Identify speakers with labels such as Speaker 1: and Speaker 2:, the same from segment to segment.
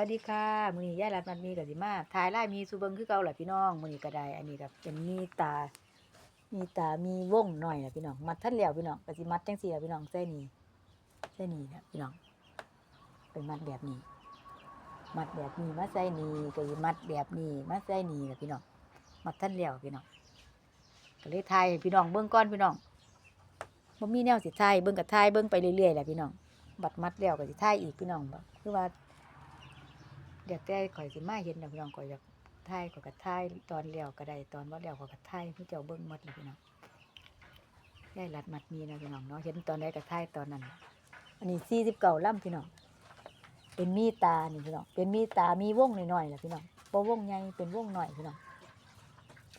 Speaker 1: วัสดีค่ะมือนี้ยายรัดมันมีก็สิมาถ่ายลายมีสู่เบิงคือเก่าล่ะพี่น้องมือนี้ก็ได้ อันนี้ก็เป็นมีตา มีตามีวงหน่อยล่ะพี่น้อง มัดทันแล้วพี่น้องก็สิมัดจังซี่ละพี่น้องใส่นี่ใส่นี่ล่ะพี่น้อง เป็นมัดแบบนี้ มัดแบบนี้มาใส่นี่ก็สิมัดแบบนี้มาใส่นี่ล่ะพี่น้อง มัดทันแล้วพี่น้อง ก็เลยถ่ายพี่น้องเบิ่งก่อนพี่น้องบ่มีแนวสิถ่ายเบิ่งก็ถ่ายเบิ่งไปเรื่อยๆแหละพี่น้อง บัดมัดแล้วก็สิถ่ายอีกพี่น้องแบบคือว่า เดี๋ยวแต่ข่อยสิมาเห็นดอกพี่น้องข่อยอยากถ่ายข่อยก็ถ่ายตอนแล้วก็ได้ตอนบ่แล้วข่อยก็ถ่ายให้เจ้าเบิ่งหมดเลยพี่น้องได้รัดมัดมีนะพี่น้องเนาะเห็นตอนใดก็ถ่ายตอนนั้น อันนี้49ลำพี่น้องเป็นมีตานี่พี่น้องเป็นมีตามีวงหน้อยๆล่ะพี่น้องบ่วงใหญ่เป็นวงหน้อยพี่น้อง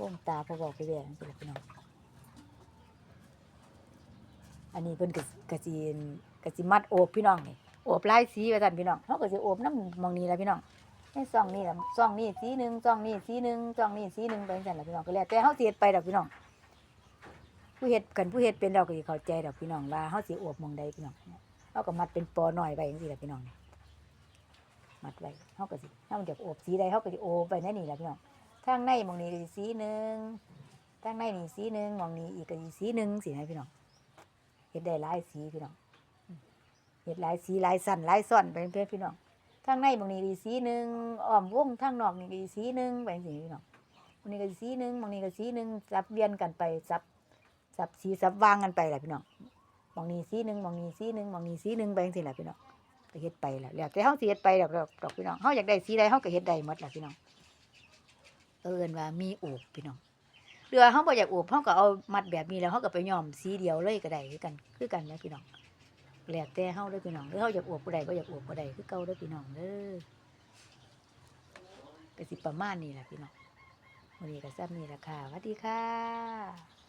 Speaker 1: วงตาพอบอกไปแว่จังซี่ล่ะพี่น้องอันนี้เพิ่นก็ก็สิก็สิมัดโอบพี่น้องนี่โอบลายสีว่าซั่นพี่น้องเฮาก็สิโอบน้ำมองนี้ล่ะพี่น้อง ในซองนี้ล่ะซองนี้สีหนึ่งซองนี้สีหนึ่งซองนี้สีหนึ่งไปจังซั่นล่ะพี่น้องก็แล้วแต่เฮาสิเฮ็ดไปดอกพี่น้องผู้เฮ็ดกันผู้เฮ็ดเป็นเราก็สิเข้าใจดอกพี่น้องว่าเฮาสิโอบมองใดพี่น้องเฮาก็มัดเป็นปอหน้อยไว้จังซี่ล่ะพี่น้องมัดไว้เฮาก็สิเฮาอยากโอบสีใดเฮาก็สิโอบไปในนี่ล่ะพี่น้องทางในมองนี้ก็สิสีหนึ่งทางในนี่สีหนึ่งมองนี้อีกก็สิสีหนึ่งสิให้พี่น้องเฮ็ดได้หลายสีพี่น้องเฮ็ดหลายสีหลายสั้นหลายซ้อนไปเพื่อพี่น้อง ทางในบางนี้ก็สีหนึ่งอ้อมวงทางนอกนี่ก็สีหนึ่งไปจังซี่พี่น้องบางนี้ก็สีหนึ่งบางนี้ก็สีหนึ่งสับเวียนกันไปสับสับสีสับวางกันไปแหละพี่น้องบางนี้สีหนึ่งบางนี้สีหนึ่งบางนี้สีหนึ่งไปจังซี่แหละพี่น้องก็เฮ็ดไปแหละแล้วแต่เฮาสิเฮ็ดไปดอกดอกพี่น้องเฮาอยากได้สีใดเฮาก็เฮ็ดได้หมดแหละพี่น้องเอิ้นว่ามีโอบพี่น้องเรือเขาบ่อยากอวบเขาก็เอามัดแบบนี้แล้วเขาก็ไปย้อมสีเดียวเลยก็ได้คือกัน คือกันนะพี่น้อง แหลกแต่เฮาได้อพี่น้องหรือเขาอยากอวดผู้ใดก็อยากอวดผู้ใดคือเก่าได้อพี่น้องเด้อก็สิประมาณนี้แหละพี่น้องวันนี้ก็ซ้ำนี่แหละค่ะสวัสดีค่ะ